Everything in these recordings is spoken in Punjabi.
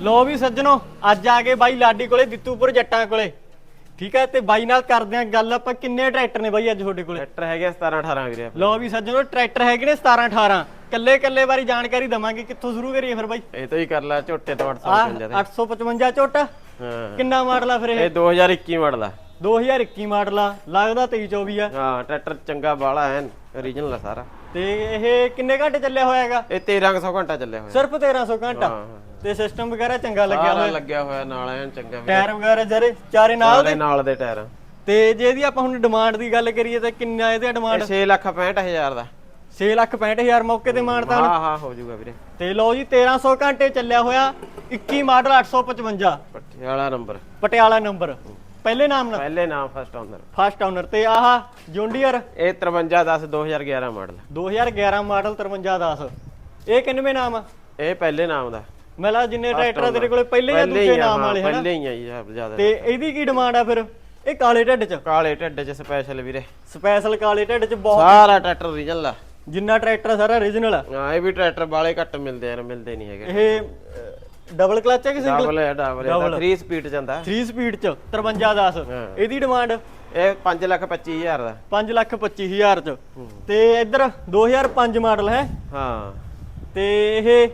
ਲੋ ਵੀ ਸੱਜਣੋ ਅੱਜ ਆ ਗਏ ਬਾਈ ਲਾਡੀ ਕੋਲੇ ਦਿੱਤੂਪੁਰ ਜੱਟਾਂ ਕੋਲੇ। ਠੀਕ ਹੈ ਤੇ ਬਾਈ ਨਾਲ ਕਰਦੇ ਆਂ ਗੱਲ ਆਪਾਂ ਕਿੰਨੇ ਟਰੈਕਟਰ ਨੇ ਬਾਈ ਅੱਜ ਤੁਹਾਡੇ ਕੋਲੇ? ਟਰੈਕਟਰ ਹੈਗੇ 17 18 ਵੀਰੇ ਆਪਣੇ। ਲੋ ਵੀ ਸੱਜਣੋ ਟਰੈਕਟਰ ਹੈਗੇ ਨੇ 17 18 ਕੱਲੇ ਕੱਲੇ ਵਾਰੀ ਜਾਣਕਾਰੀ ਦਵਾਂਗੇ ਕਿੱਥੋਂ ਸ਼ੁਰੂ ਕਰੀਏ ਫਿਰ ਬਾਈ? ਇਹ ਤੋਂ ਹੀ ਕਰ ਲੈ ਝੋਟੇ ਤੋਂ ਆ 855 ਦੇ। 855 ਝੋਟਾ? ਹਾਂ। ਕਿੰਨਾ ਮਾਡਲ ਆ ਫਿਰ ਇਹ? ਇਹ 2021 ਮਾਡਲ ਆ। 2021 ਮਾਡਲ ਆ ਲੱਗਦਾ 23 24 ਆ। ਹਾਂ ਟਰੈਕਟਰ ਚੰਗਾ ਬਾਲਾ ਹੈ ਓਰੀਜਨਲ ਆ ਸਾਰਾ। ਤੇ ਇਹ ਕਿੰਨੇ ਘੰਟੇ ਚੱਲਿਆ ਹੋਇਆ ਹੈਗਾ? ਇਹ 1300 ਘੰਟਾ ਚੱਲਿਆ ਹੋਇਆ। ਸਿਰਫ 1300 ਘੰਟਾ। ਤੇ ਸਿਸਟਮ ਵਗੈਰਾ ਚੰਗਾ ਲੱਗਿਆ ਹੋਇਆ? ਲੱਗਿਆ ਹੋਇਆ ਨਾਲ ਐਨ ਚੰਗਾ ਟਾਇਰ ਵਗੈਰਾ ਜਰੇ? ਚਾਰੇ ਨਾਲ ਨਾਲੇ ਨਾਲ ਦੇ ਟਾਇਰ। ਤੇ ਜੇ ਇਹਦੀ ਆਪਾਂ ਹੁਣ ਡਿਮਾਂਡ ਦੀ ਗੱਲ ਕਰੀਏ ਤਾਂ ਕਿੰਨਾ ਇਹਦੀ ਡਿਮਾਂਡ ਇਹ 6 ਲੱਖ 65000 ਦਾ। 6 ਲੱਖ 65000 ਮੌਕੇ ਤੇ ਮਾਨਤਾ ਹਾਂ ਹਾਂ ਹੋ ਜਾਊਗਾ ਵੀਰੇ। ਤੇ ਲਓ ਜੀ 1300 ਘੰਟੇ ਚੱਲਿਆ ਹੋਇਆ। 21 model 855 Patiala number. Patiala number. ਪਹਿਲੇ ਨਾਮ ਨਾਲ ਪਹਿਲੇ ਨਾਮ ਫਸਟ ਆਨਰ ਫਸਟ ਓਨਰ ਤੇ ਆਹ ਜੌਂਡੀਅਰ ਇਹ 5310 2011 ਮਾਡਲ 2011 ਮਾਡਲ 5310 ਇਹ ਕਿੰਨਵੇਂ ਨਾਮ ਆ? ਇਹ ਪਹਿਲੇ ਨਾਮ ਦਾ। ਮੇਲਾ ਜਿੰਨੇ ਟਰੈਕਟਰ ਤੇਰੇ ਕੋਲੇ ਪਹਿਲੇ ਜਾਂ ਦੂਜੇ ਨਾਮ ਵਾਲੇ ਹਨਾ? ਪਹਿਲੇ ਹੀ ਆ ਜੀ ਜ਼ਿਆਦਾ ਤੇ ਇਹਦੀ ਕੀ ਡਿਮਾਂਡ ਆ ਫਿਰ? ਇਹ ਕਾਲੇ ਢੱਡ ਚ। ਕਾਲੇ ਢੱਡ ਚ ਸਪੈਸ਼ਲ ਵੀਰੇ। ਸਪੈਸ਼ਲ ਕਾਲੇ ਢੱਡ ਚ ਬਹੁਤ ਸਾਰਾ ਟਰੈਕਟਰ ਓਰੀਜਨਲ ਆ। ਜਿੰਨਾ ਟਰੈਕਟਰ ਸਾਰਾ origignal ਆ। ਹਾਂ ਇਹ ਵੀ ਟਰੈਕਟਰ ਬਾਲੇ ਘੱਟ ਮਿਲਦੇ ਆ ਮਿਲਦੇ ਨਹੀਂ ਹੈਗੇ। ਇਹ ਡਬਲ ਕਲਚ ਹੈ ਕਿ ਸਿੰਗਲ ਡਬਲ ਹੈ ਡਬਲ ਹੈ 3 ਸਪੀਡ ਜਾਂਦਾ। 3 ਸਪੀਡ ਚ 5310 ਹਾਂ। ਇਹਦੀ ਡਿਮਾਂਡ ਇਹ 5 ਲੱਖ 25000 ਦਾ। 5 ਲੱਖ 25000 ਚ। ਤੇ ਇੱਧਰ 2005 ਮਾਡਲ ਹੈ। ਹਾਂ। ਤੇ ਇਹ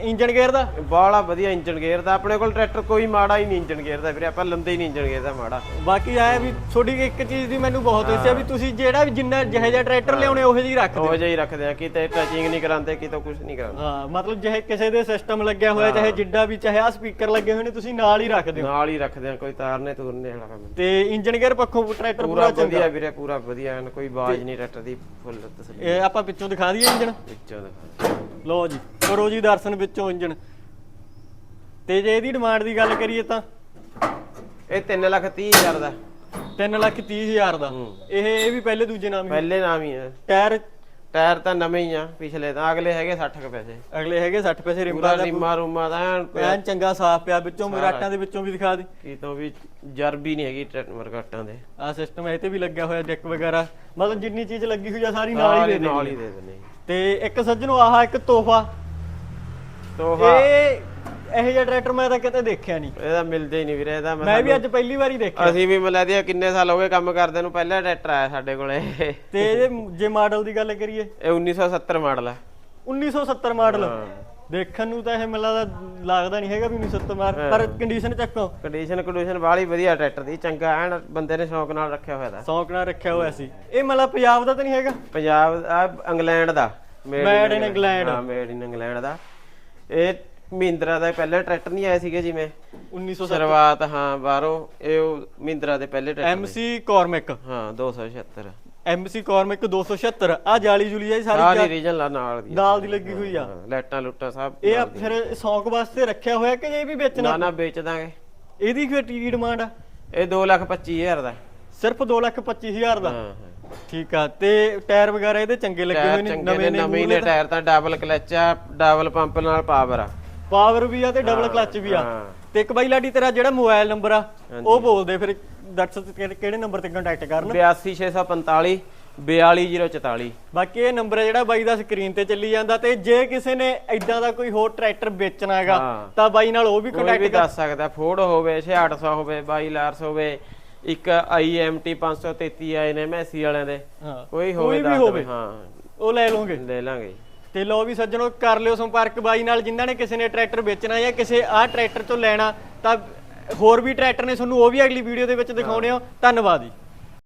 ਇੰਜਨ ਗੇਅਰ ਦਾ? ਬਾਲਾ ਵਧੀਆ ਇੰਜਨ ਗੇਅਰ ਦਾ। ਆਪਣੇ ਕੋਲ ਟਰੈਕਟਰ ਕੋਈ ਮਾੜਾ ਹੀ ਨਹੀਂ ਇੰਜਨ ਗੇਅਰ ਦਾ ਵੀਰੇ ਆਪਾਂ ਲੰਦੇ ਹੀ ਨਹੀਂ ਇੰਜਨ ਗੇਅਰ ਦਾ ਮਾੜਾ। ਬਾਕੀ ਆਇਆ ਵੀ ਤੁਹਾਡੀ ਇੱਕ ਚੀਜ਼ ਦੀ ਮੈਨੂੰ ਬਹੁਤ ਦੱਸਿਆ ਵੀ ਤੁਸੀਂ ਜਿਹੜਾ ਵੀ ਜਿੰਨਾ ਜਿਹੇ ਜਿਹਾ ਟਰੈਕਟਰ ਲਿਆਉਣੇ ਉਹੋ ਜਿਹੀ ਰੱਖਦੇ। ਉਹ ਜਿਹਾ ਹੀ ਰੱਖਦੇ ਆ ਕਿਤੇ ਟੱਚਿੰਗ ਨਹੀਂ ਕਰਾਉਂਦੇ ਕਿਤੇ ਕੁਝ ਨਹੀਂ ਕਰਾਉਂਦੇ। ਹਾਂ ਮਤਲਬ ਜਿਹੇ ਕਿਸੇ ਦੇ ਸਿਸਟਮ ਲੱਗਿਆ ਹੋਇਆ ਚਾਹੇ ਜਿੱਡਾ ਵੀ ਚਾਹੇ ਆ ਸਪੀਕਰ ਲੱਗੇ ਹੋਏ ਨੇ ਤੁਸੀਂ ਨਾਲ ਹੀ ਰੱਖਦੇ ਹੋ। ਨਾਲ ਹੀ ਰੱਖਦੇ ਆ ਕੋਈ ਤਾਰਨੇ ਤੁਰਨੇ ਵਾਲਾ ਕੰਮ ਤੇ ਇੰਜਨ ਗੇਅਰ ਪੱਖੋਂ ਟਰੈਕਟਰ ਪੂਰਾ ਵਧੀਆ ਵੀਰੇ ਪੂਰਾ ਵਧੀਆ ਕੋਈ ਬਾਜ ਨਹੀਂ ਟਰੈਕਟਰ ਦੀ ਫੁੱਲ ਤਸੱਲੀ। ਇਹ ਆਪਾਂ ਪਿੱਛੋਂ ਦਿਖਾ ਦਈਏ ਇੰਜਨ ਵਿੱਚੋਂ ਦਾ ਲਓ ਜੀ। ਕਰੋ ਜੀ ਦਰਸ਼ਨ ਵਿੱਚੋਂ ਇੰਜਨ ਤੇ ਜੇ ਇਹਦੀ ਡਿਮਾਂਡ ਦੀ ਗੱਲ ਕਰੀਏ ਤਾਂ? ਇਹ 3 ਲੱਖ 30000 ਦਾ। 3 ਲੱਖ 30 ਹਜ਼ਾਰ ਦਾ। ਇਹ ਇਹ ਵੀ ਪਹਿਲੇ ਦੂਜੇ ਨਾਮ ਹੀ ਪਹਿਲੇ ਨਾਮ ਹੀ ਹੈ ਟਾਇਰ? ਟਾਇਰ ਤਾਂ ਨਵੇਂ ਹੀ ਆ ਪਿਛਲੇ ਤਾਂ। ਅਗਲੇ ਹੈਗੇ 60 ਕੁ ਪੈਸੇ। ਅਗਲੇ ਹੈਗੇ 60 ਪੈਸੇ ਰਿੰਬਾਂ ਪੂਰਾ ਦਾ। ਰੀਮਾ ਰੂਮਾ ਦਾ ਐਨ ਚੰਗਾ ਸਾਫ਼ ਪਿਆ। ਵਿੱਚੋਂ ਮਰਾਟਾਂ ਦੇ ਵਿੱਚੋਂ ਵੀ ਦਿਖਾ ਦੇ। ਕਿਤੋਂ ਵੀ ਜਰਬੀ ਨਹੀਂ ਹੈਗੀ ਵਰਕਟਾਂ ਦੇ। ਆ ਸਿਸਟਮ ਇਹ ਤੇ ਵੀ ਲੱਗਿਆ ਹੋਇਆ ਡੈਕ ਵਗੈਰਾ। ਮਤਲਬ ਜਿੰਨੀ ਚੀਜ਼ ਲੱਗੀ ਹੋਈ ਆ ਸਾਰੀ ਨਾਲ ਹੀ ਦੇ ਨਾਲ ਦੇ ਹੀ ਦੇ ਦਿੰਦੇ ਤੇ ਇੱਕ ਸੱਜਣੋ ਆਹ ਇੱਕ ਤੋਹਫਾ। ਤੋਹਫਾ। ਇਹ ਇਹੋ ਜਿਹਾ ਟਰੈਕਟਰ ਮੈਂ ਤਾਂ ਕਿਤੇ ਦੇਖਿਆ ਨਹੀਂ। ਇਹਦਾ ਮਿਲਦੇ ਹੀ ਨਹੀਂ ਵੀਰੇ ਇਹਦਾ ਮੈਂ ਵੀ ਅੱਜ ਪਹਿਲੀ ਵਾਰੀ ਦੇਖਿਆ। ਅਸੀਂ ਵੀ ਮਿਲਾ ਦਿਆ ਕਿੰਨੇ ਸਾਲ ਹੋ ਗਏ ਕੰਮ ਕਰਦੇ ਨੂੰ ਪਹਿਲਾ ਟਰੈਕਟਰ ਆਇਆ ਸਾਡੇ ਕੋਲੇ। ਇਹ ਤੇ ਇਹਦੇ ਜੇ ਮਾਡਲ ਦੀ ਗੱਲ ਕਰੀਏ। 1970 ਮਾਡਲ ਆ। 1970 ਮਾਡਲ ਦੇਖਣ ਨੂੰ ਤਾਂ ਇਹ ਮੈਨੂੰ ਲੱਗਦਾ ਨਹੀਂ ਹੈਗਾ ਵੀ 1970 ਮਾਡਲ ਪਰ ਕੰਡੀਸ਼ਨ ਚੱਕੋ। ਕੰਡੀਸ਼ਨ ਕੰਡੀਸ਼ਨ ਬਾਹਲੀ ਵਧੀਆ ਟਰੈਕਟਰ ਦੀ ਚੰਗਾ ਐਨ ਬੰਦੇ ਨੇ ਸ਼ੌਕ ਨਾਲ ਰੱਖਿਆ ਹੋਇਆ ਦਾ ਸੌਂਕ ਨਾਲ ਰੱਖਿਆ ਹੋਇਆ ਸੀ। ਇਹ ਮਤਲਬ ਪੰਜਾਬ ਦਾ ਤਾਂ ਨਹੀਂ ਹੈਗਾ? ਪੰਜਾਬ ਆ ਇੰਗਲੈਂਡ ਦਾ। Made in England। ਹਾਂ ਮੇਡ ਇਨ ਇੰਗਲੈਂਡ ਦਾ। ਇਹ ਮਹਿੰਦਰਾ ਦਾ ਪਹਿਲੇ ਟਰੈਕਟਰ ਨਹੀਂ ਆਏ ਸੀਗੇ ਜਿਵੇਂ? 1900 ਸ਼ੁਰੂਆਤ ਹਾਂ ਬਾਹਰੋਂ ਇਹ ਉਹ ਮਹਿੰਦਰਾ ਦੇ ਪਹਿਲੇ ਟਰੈਕਟਰ MC ਕਾਰਮਿਕ। ਹਾਂ 276 MC ਕਾਰਮਿਕ 276 ਆ ਜਾਲੀ ਜੁਲੀ ਆ ਸਾਰੀ ਸਾਰੀ ਰੀਜਨ ਲਾ ਨਾਲ ਦੀ। ਨਾਲ ਦੀ ਲੱਗੀ ਹੋਈ ਆ। ਹਾਂ, ਲਾਈਟਾਂ ਲੁੱਟਾਂ ਸਭ ਇਹ ਆ ਫਿਰ ਸੌਂਕ ਵਾਸਤੇ ਰੱਖਿਆ ਹੋਇਆ ਕਿ ਇਹ ਵੀ ਵੇਚਣਾ? ਨਾ ਨਾ ਵੇਚ ਦਾਂਗੇ। ਇਹਦੀ ਕੀ ਡਿਮਾਂਡ ਆ? ਇਹ 225000 ਦਾ। ਸਿਰਫ 225000 ਦਾ? ਹਾਂ ਹਾਂ। ਠੀਕ ਆ ਤੇ ਟਾਇਰ ਵਗੈਰਾ ਇਹਦੇ ਚੰਗੇ ਲੱਗੇ ਹੋਏ ਨੇ? ਨਵੇਂ ਨੇ ਨਵੇਂ ਨੇ ਟਾਇਰ ਤਾਂ ਡਬਲ ਕਲਚ ਆ ਡਬਲ ਪੰਪ ਨਾਲ ਪਾਵਰ ਆ। ਪਾਵਰ ਵੀ ਆ ਤੇ ਡਬਲ ਕਲਚ ਵੀ ਆ। ਤੇ ਇੱਕ ਬਾਈ ਲਾਡੀ ਤੇਰਾ ਜਿਹੜਾ ਮੋਬਾਈਲ ਨੰਬਰ ਆ ਉਹ ਬੋਲ ਦੇ ਫਿਰ ਦਰਸ਼ਕ ਕਿਹੜੇ- ਨੰਬਰ ਤੇ ਕੰਟੈਕਟ ਕਰਨ? 82645 42044 ਬਾਕੀ ਇਹ ਨੰਬਰ ਜਿਹੜਾ ਬਾਈ ਦਾ ਸਕਰੀਨ ਤੇ ਚੱਲੀ ਜਾਂਦਾ ਤੇ ਜੇ ਕਿਸੇ ਨੇ ਐਦਾਂ ਦਾ ਕੋਈ ਹੋਰ ਟਰੈਕਟਰ ਵੇਚਣਾ ਹੈਗਾ। ਤਾਂ ਬਾਈ ਨਾਲ ਉਹ ਵੀ ਕੰਟੈਕਟ ਦੱਸ ਸਕਦਾ ਫੋਰਡ ਹੋਵੇ 6800 ਹੋਵੇ 22 ਲਾਰਸ ਹੋਵੇ ਇੱਕ IMT 533 ਆਏ ਨੇ ਮੈਸੀ ਵਾਲਿਆਂ ਦੇ। ਹਾਂ। ਕੋਈ ਹੋਵੇ ਵੀ ਦੱਸ ਹੋਵੇ। ਹਾਂ। ਉਹ ਲੈ ਲਓਗੇ ਲੈ ਲਾਂਗੇ। ਤੇ ਲੋ ਵੀ ਸੱਜਣੋ ਕਰ ਲਿਓ ਸੰਪਰਕ ਬਾਈ ਨਾਲ ਜਿਨ੍ਹਾਂ ਨੇ ਕਿਸੇ ਨੇ ਟਰੈਕਟਰ ਵੇਚਣਾ ਜਾਂ ਕਿਸੇ ਆਹ ਟਰੈਕਟਰ ਤੋਂ ਲੈਣਾ ਤਾਂ ਹੋਰ ਵੀ ਟਰੈਕਟਰ ਨੇ ਤੁਹਾਨੂੰ ਉਹ ਵੀ ਅਗਲੀ ਵੀਡੀਓ ਦੇ ਵਿੱਚ ਦਿਖਾਉਣੇ ਆ। ਧੰਨਵਾਦ ਜੀ।